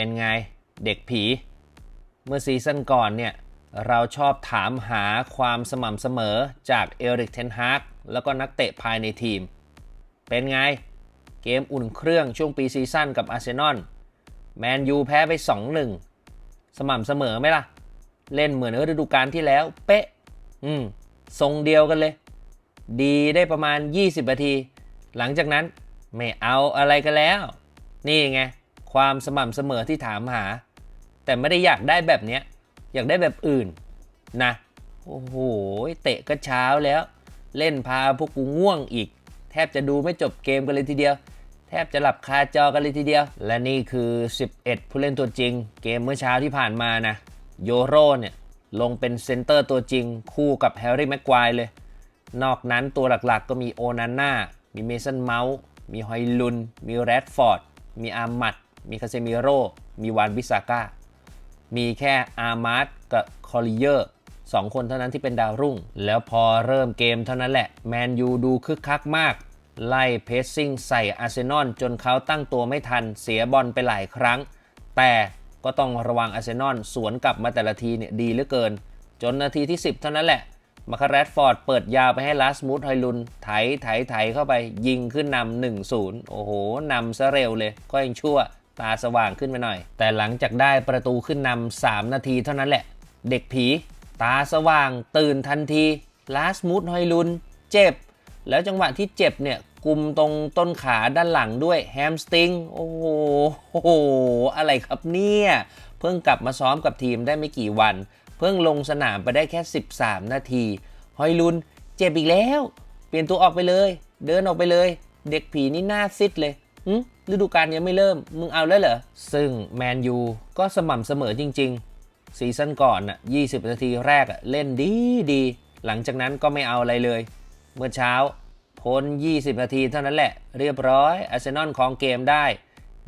เป็นไงเด็กผี เมื่อซีซั่นก่อนเนี่ย เราชอบถามหาความสม่ำเสมอจากเอริกเทนฮากแล้วก็นักเตะภายในทีม เป็นไง เกมอุ่นเครื่องช่วงปีซีซั่นกับอาร์เซนอลแมนยูแพ้ไป 2-1 สม่ำเสมอไหมล่ะ เล่นเหมือนฤดูกาลที่แล้ว เป๊ะ อืม ทรงเดียวกันเลย ดีได้ประมาณ 20นาที หลังจากนั้นไม่เอาอะไรกันแล้ว นี่ไง ความสม่ำเสมอที่ถามหา แต่ไม่ได้อยากได้แบบเนี้ยอยากได้แบบอื่นนะโอ้โหเตะก็เช้าแล้ว เล่นพาพวกกูง่วงอีก แทบจะดูไม่จบเกมกันเลยทีเดียว แทบจะหลับคาจอกันเลยทีเดียว และนี่คือ 11 ผู้เล่นตัวจริง เกมเมื่อเช้าที่ผ่านมานะโยโรเนี่ยลงเป็นเซนเตอร์ตัวจริง คู่กับแฮร์รี่แม็กควายเลย นอกนั้นตัวหลักๆ ก็มีโอนาน่ามีเมสันเมาส์มีฮอยลุน มีแรดฟอร์ด มีอาร์มัด มีคาเซมิโร่ มีวานบิสาก้า มีแค่อาร์มาร์ตกับคอลิเยอร์สองคนเท่านั้นที่เป็นดาวรุ่ง แล้วพอเริ่มเกมเท่านั้นแหละ แมนยูดูคึกคักมาก ไล่เพสซิ่งใส่อาร์เซนอลจนเขาตั้งตัวไม่ทัน เสียบอลไปหลายครั้ง แต่ก็ต้องระวังอาร์เซนอลสวนกลับมาแต่ละทีเนี่ยดีเหลือเกิน จนนาทีที่ 10 เท่านั้นแหละมาคาแรดฟอร์ดเปิดยาวไปให้ลาสมูธไฮลุน ไถไถไถเข้าไปยิงขึ้นนำ1-0 โอ้โหนำซะเร็วเลย ก็ยังชั่ว ตาสว่างขึ้นมาหน่อย แต่หลังจากได้ประตูขึ้นนำ3นาทีเท่านั้นแหละ เด็กผี ตาสว่างตื่นทันทีลาสมูธไฮลุน เจ็บ แล้วจังหวะที่เจ็บเนี่ยกุมตรงต้นขาด้านหลังด้วยแฮมสติง โอ้โหโอ้โอะไรครับเนี่ย เพิ่งกลับมาซ้อมกับทีมได้ไม่กี่วัน เพิ่งลงสนามไปได้แค่ 13 นาทีฮอยลุน เจ็บอีกแล้ว เปลี่ยนตัวออกไปเลย เดินออกไปเลย เด็กผีนี่หน้าซิดเลย ฤดูกาลยังไม่เริ่ม มึงเอาแล้วเหรอ ซึ่งแมนยูก็สม่ำเสมอจริง ๆ ซีซั่นก่อนน่ะ 20 นาทีแรกอะเล่นดีดี หลังจากนั้นก็ไม่เอาอะไรเลย เมื่อเช้าพ้น 20 นาทีเท่านั้นแหละ เรียบร้อยอาร์เซนอลของเกมได้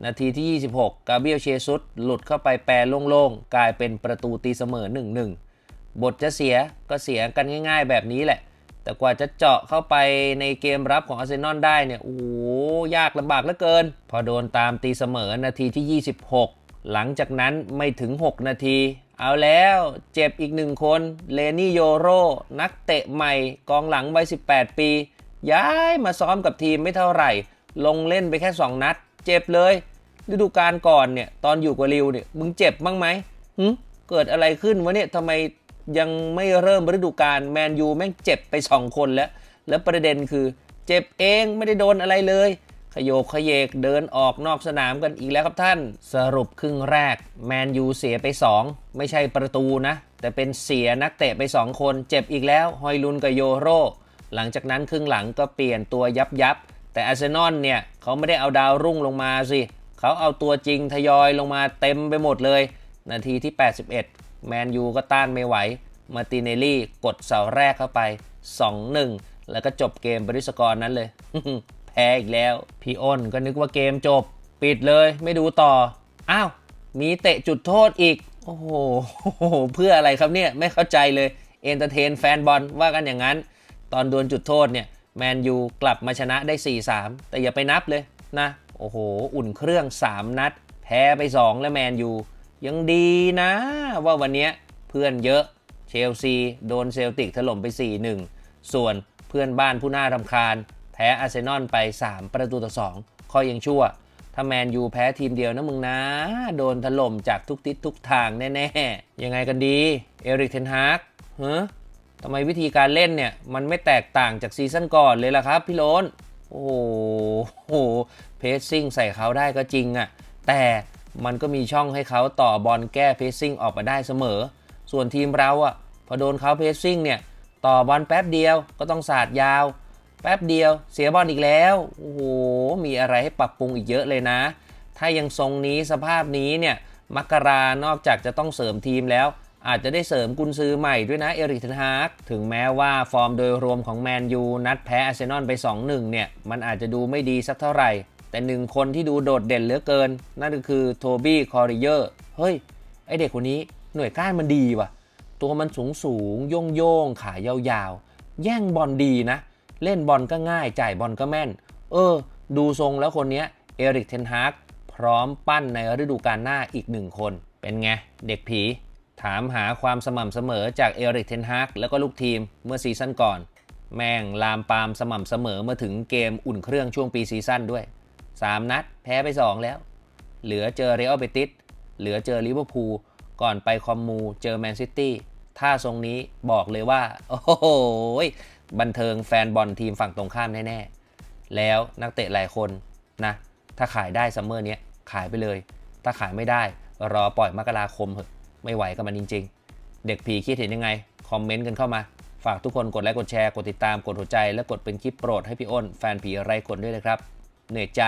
นาทีที่ 26 กาเบียลเชซุสหลุดเข้าไปแปรโล่งๆ กลายเป็นประตูตีเสมอ 1-1 บทจะเสียก็เสียกันง่าย ๆ แบบนี้แหละ แต่กว่าจะเจาะเข้าไปในเกมรับของอาร์เซนอลได้เนี่ย โอ้ยากลำบากเหลือเกิน พอโดนตามตีเสมอนาทีที่ 26 หลังจากนั้นไม่ถึง 6 นาที เอาแล้วเจ็บอีกหนึ่งคน เลนี่โยโร นักเตะใหม่กองหลังวัย 18 ปี ย้ายมาซ้อมกับทีมไม่เท่าไหร่ ลงเล่นไปแค่ 2 นัด เจ็บเลย ฤดูกาลก่อนเนี่ย ตอนอยู่กับริวเนี่ย มึงเจ็บบ้างไหมหึเกิดอะไรขึ้นวะเนี่ยทำไม ยังไม่เริ่มฤดูกาลแมนยูแม่งเจ็บไป 2 คนแล้ว แล้วประเด็นคือเจ็บเองไม่ได้โดนอะไรเลย ขยโยกขยเยกเดินออกนอกสนามกันอีกแล้วครับท่าน สรุปครึ่งแรกแมนยูเสียไป 2 ไม่ใช่ประตูนะ แต่เป็นเสียนักเตะไป 2 คน เจ็บอีกแล้วฮอยลุนกับโยโร หลังจากนั้นครึ่งหลังก็เปลี่ยนตัวยับยับแต่อาร์เซนอลเนี่ยเขาไม่ได้เอาดาวรุ่งลงมาสิเขาเอาตัวจริงทยอยลงมาเต็มไปหมดเลย นาทีที่ 81 แมนยูก็ต้านไม่ไหว มาติเนลลี่กดเสาแรกเข้าไป 2-1 แล้วก็จบเกมบริสกรนั้นเลย แพ้อีกแล้ว พี่อ้นก็นึกว่าเกมจบ ปิดเลยไม่ดูต่อ อ้าว มีเตะจุดโทษอีก โอ้โห เพื่ออะไรครับเนี่ย ไม่เข้าใจเลย เอนเตอร์เทนแฟนบอลว่ากันอย่างนั้น ตอนดวลจุดโทษเนี่ยแมนยูกลับมาชนะได้ 4-3 แต่อย่าไปนับเลยนะ โอ้โห อุ่นเครื่อง 3 นัด แพ้ไป 2 แล้วแมนยู ยังดีนะ ว่าวันนี้เพื่อนเยอะเชลซีโดนเซลติกถล่มไป 4-1 ส่วนเพื่อนบ้านผู้น่ารำคาญ แพ้อาร์เซนอลไป 3 ประตูต่อ 2 ข้อยังชั่ว ถ้าแมนยูแพ้ทีมเดียวนะมึงนะ โดนถล่มจากทุกทิศทุกทางแน่ๆ ยังไงกันดี เอริกเทนฮาร์กเฮ้ทำไมวิธีการเล่นเนี่ย มันไม่แตกต่างจากซีซั่นก่อนเลยล่ะครับพี่โลนโอ้โหโหเพสซิ่งใส่เขาได้ก็จริงอะ่ะแต่ มันก็มีช่องให้เขาต่อบอลแก้เพสซิ่งออกมาได้เสมอ ส่วนทีมเราอะ่ะพอโดนเขาเพสซิ่งเนี่ยต่อบอลแป๊บเดียวก็ต้องสาดยาว แป๊บเดียวเสียบอลอีกแล้วโอ้โหมีอะไรให้ปรับปรุงอีกเยอะเลยนะ ถ้ายังทรงนี้สภาพนี้เนี่ยมักกรานอกจากจะต้องเสริมทีมแล้ว อาจจะได้เสริมกุนซือใหม่ด้วยนะเอริกเทนฮากถึงแม้ว่าฟอร์มโดยรวมของแมนยูนัดแพ้อาร์เซนอลไป 2-1 เนี่ย มันอาจจะดูไม่ดีสักเท่าไหร่ แต่หนึ่งคนที่ดูโดดเด่นเหลือเกิน นั่นก็คือโทบี้คอริเยอร์ เฮ้ย ไอเด็กคนนี้หน่วยก้านมันดีว่ะ ตัวมันสูงสูงโย่งโย่งขายาวๆ แย่งบอลดีนะ เล่นบอลก็ง่าย จ่ายบอลก็แม่น เออ ดูทรงแล้วคนนี้เอริกเทนฮากพร้อมปั้นในฤดูกาลหน้าอีกหนึ่งคน เป็นไง เด็กผี ถามหาความสม่ำเสมอจากเอริกเทนฮากแล้วก็ลูกทีมเมื่อซีซั่นก่อน แม่งลามปามสม่ำเสมอมาถึงเกมอุ่นเครื่องช่วงปีซีซั่นด้วย 3 นัด แพ้ไป 2 แล้ว เหลือเจอเรอัลเบติสเหลือเจอลิเวอร์พูลก่อนไปคอมมูเจอแมนซิตี้ถ้าทรงนี้บอกเลยว่า โอ้โหบันเทิงแฟนบอลทีมฝั่งตรงข้ามแน่ ๆ แล้วนักเตะหลายคนนะ ถ้าขายได้ซัมเมอร์นี้ขายไปเลย ถ้าขายไม่ได้รอปล่อยมกราคมเหอะไม่ไหวกับมันจริง ๆ เด็กผีคิดเห็นยังไง คอมเมนต์กันเข้ามา ฝากทุกคนกดไลค์กดแชร์ กดติดตามกดหัวใจ และกดเป็นคลิปโปรดให้พี่อ้น แฟนผีไร้คนด้วยนะครับ เหนื่อยใจ